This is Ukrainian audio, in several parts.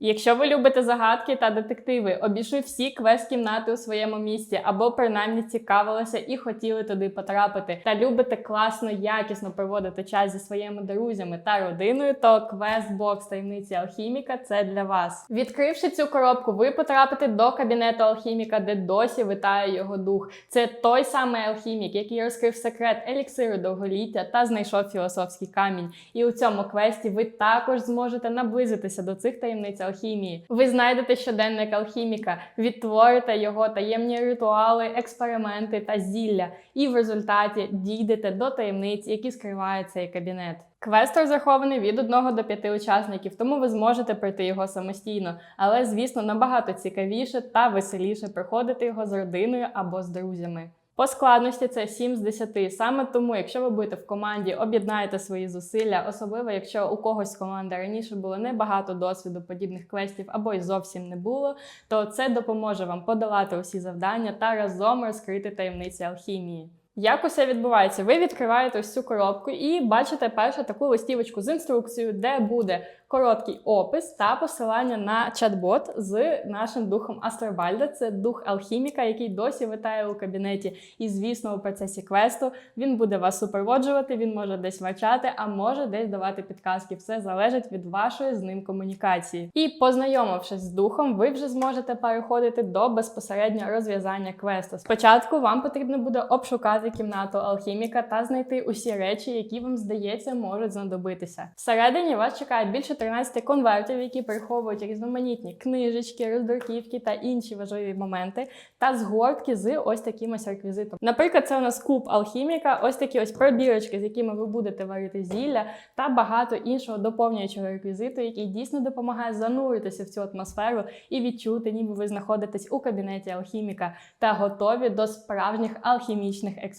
Якщо ви любите загадки та детективи, обійшли всі квест-кімнати у своєму місті, або принаймні цікавилися і хотіли туди потрапити, та любите класно, якісно проводити час зі своїми друзями та родиною, то квест-бокс таємниці алхіміка це для вас. Відкривши цю коробку, ви потрапите до кабінету алхіміка, де досі витає його дух. Це той самий алхімік, який розкрив секрет еліксиру довголіття та знайшов філософський камінь. І у цьому квесті ви також зможете наблизитися до цих таємниць алхімії. Ви знайдете щоденник алхіміка, відтворите його таємні ритуали, експерименти та зілля, і в результаті дійдете до таємниць, які скриває цей кабінет. Квест розрахований від 1 до 5 учасників, тому ви зможете пройти його самостійно, але, звісно, набагато цікавіше та веселіше проходити його з родиною або з друзями. По складності це 7 з 10. Саме тому, якщо ви будете в команді, об'єднаєте свої зусилля, особливо якщо у когось з команди раніше було небагато досвіду подібних квестів або й зовсім не було, то це допоможе вам подолати усі завдання та разом розкрити таємниці алхімії. Як усе відбувається? Ви відкриваєте ось цю коробку і бачите першу таку листівочку з інструкцією, де буде короткий опис та посилання на чат-бот з нашим духом Астробальда. Це дух алхіміка, який досі витає у кабінеті. І, звісно, у процесі квесту він буде вас супроводжувати, він може десь вачати, а може десь давати підказки. Все залежить від вашої з ним комунікації. І познайомившись з духом, ви вже зможете переходити до безпосередньо розв'язання квесту. Спочатку вам потрібно буде обшукати кімнату алхіміка та знайти усі речі, які вам здається можуть знадобитися. Всередині вас чекає більше 13 конвертів, які приховують різноманітні книжечки, роздруківки та інші важливі моменти, та згортки з ось таким реквізитом. Наприклад, це у нас куб алхіміка, ось такі ось пробірочки, з якими ви будете варити зілля, та багато іншого доповнюючого реквізиту, який дійсно допомагає зануритися в цю атмосферу і відчути, ніби ви знаходитесь у кабінеті алхіміка та готові до справжніх алхімічних експериментів.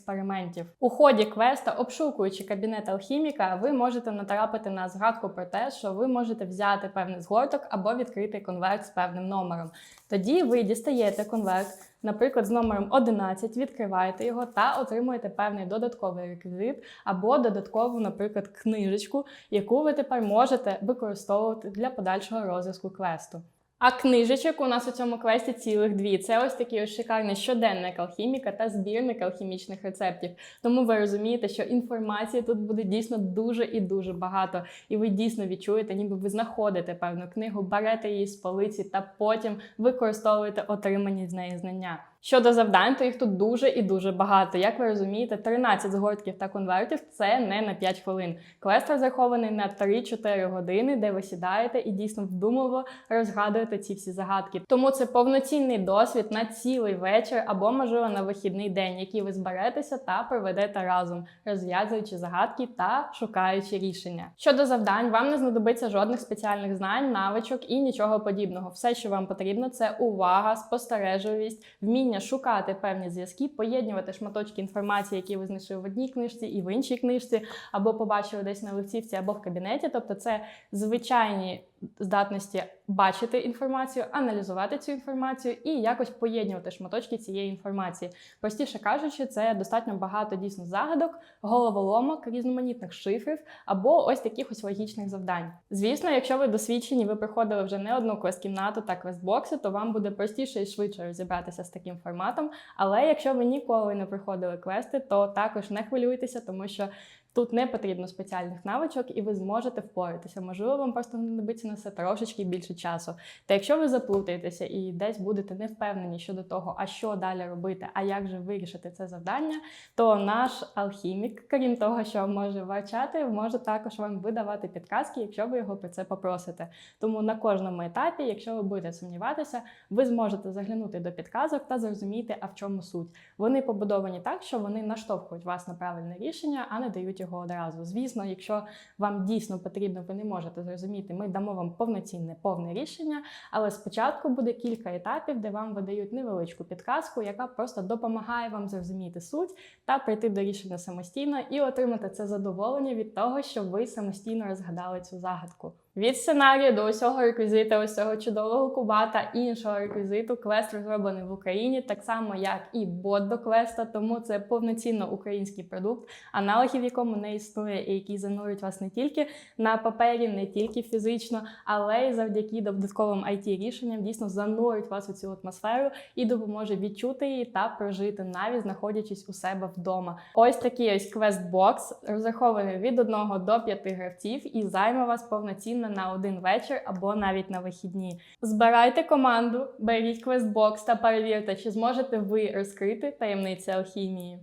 У ході квеста, обшукуючи кабінет алхіміка, ви можете натрапити на згадку про те, що ви можете взяти певний згорток або відкрити конверт з певним номером. Тоді ви дістаєте конверт, наприклад, з номером 11, відкриваєте його та отримуєте певний додатковий реквізит або додаткову, наприклад, книжечку, яку ви тепер можете використовувати для подальшого розв'язку квесту. А книжечок у нас у цьому квесті цілих дві. Це ось такий ось шикарний щоденник алхіміка та збірник алхімічних рецептів. Тому ви розумієте, що інформації тут буде дійсно дуже і дуже багато. І ви дійсно відчуєте, ніби ви знаходите певну книгу, берете її з полиці та потім використовуєте отримані з неї знання. Щодо завдань, то їх тут дуже і дуже багато. Як ви розумієте, 13 згортків та конвертів це не на 5 хвилин. Квест розрахований на 3-4 години, де ви сідаєте і дійсно вдумливо розгадуєте ці всі загадки. Тому це повноцінний досвід на цілий вечір або, можливо, на вихідний день, який ви зберетеся та проведете разом, розв'язуючи загадки та шукаючи рішення. Щодо завдань, вам не знадобиться жодних спеціальних знань, навичок і нічого подібного. Все, що вам потрібно, це увага, спостережливість, вміння шукати певні зв'язки, поєднувати шматочки інформації, які ви знайшли в одній книжці і в іншій книжці, або побачили десь на листівці, або в кабінеті. Тобто, це звичайні здатності бачити інформацію, аналізувати цю інформацію і якось поєднувати шматочки цієї інформації. Простіше кажучи, це достатньо багато дійсно загадок, головоломок, різноманітних шифрів або ось таких ось логічних завдань. Звісно, якщо ви досвідчені, ви приходили вже не одну квест-кімнату та квестбокси, то вам буде простіше і швидше розібратися з таким форматом. Але якщо ви ніколи не приходили квести, то також не хвилюйтеся, тому що Тут не потрібно спеціальних навичок, і ви зможете впоратися. Можливо, вам просто знадобиться на це трошечки більше часу. Та якщо ви заплутаєтеся і десь будете не впевнені щодо того, а що далі робити, а як же вирішити це завдання, то наш алхімік, крім того, що може вачати, може також вам видавати підказки, якщо ви його про це попросите. Тому на кожному етапі, якщо ви будете сумніватися, ви зможете заглянути до підказок та зрозуміти, а в чому суть. Вони побудовані так, що вони наштовхують вас на правильне рішення, а не дають його одразу. Звісно, якщо вам дійсно потрібно, ви не можете зрозуміти, ми дамо вам повноцінне повне рішення, але спочатку буде кілька етапів, де вам видають невеличку підказку, яка просто допомагає вам зрозуміти суть та прийти до рішення самостійно і отримати це задоволення від того, що ви самостійно розгадали цю загадку. Від сценарію до усього реквізиту, ось цього чудового куба та іншого реквізиту квест розроблений в Україні, так само як і бот до квеста, тому це повноцінно український продукт, аналогів якому не існує, і який занурить вас не тільки на папері, не тільки фізично, але й завдяки додатковим it рішенням дійсно занурить вас у цю атмосферу і допоможе відчути її та прожити, навіть знаходячись у себе вдома. Ось такий ось квест-бокс розрахований від 1 до 5 гравців і займе вас повноцінно на один вечір або навіть на вихідні. Збирайте команду, беріть квест-бокс та перевірте, чи зможете ви розкрити таємниці алхімії.